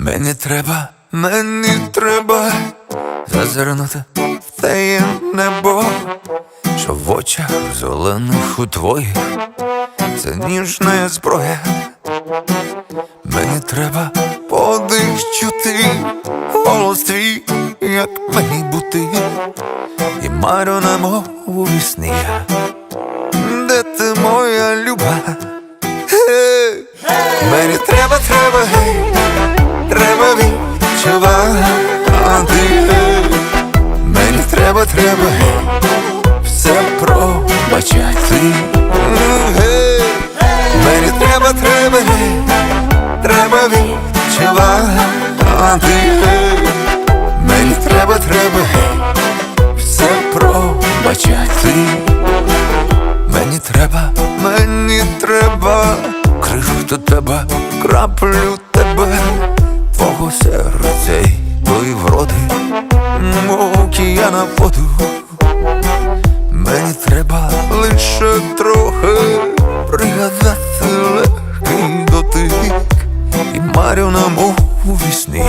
Мені треба, мені треба зазирнути в те небо, що в очах зелених у твоїх це ніжна зброя. Мені треба подих чути, голос твій, як мені бути, і марю на мову вісні. Де ти моя люба? Мені треба, треба, гей, треба, все пробачати. Мені треба, треба, треба відчувати. Мені треба, треба, все пробачати. Мені треба, мені треба крихту тебе, краплю тебе, мов океана воду. Мені треба лише трохи пригадати легкий дотик і марю на мову вісні.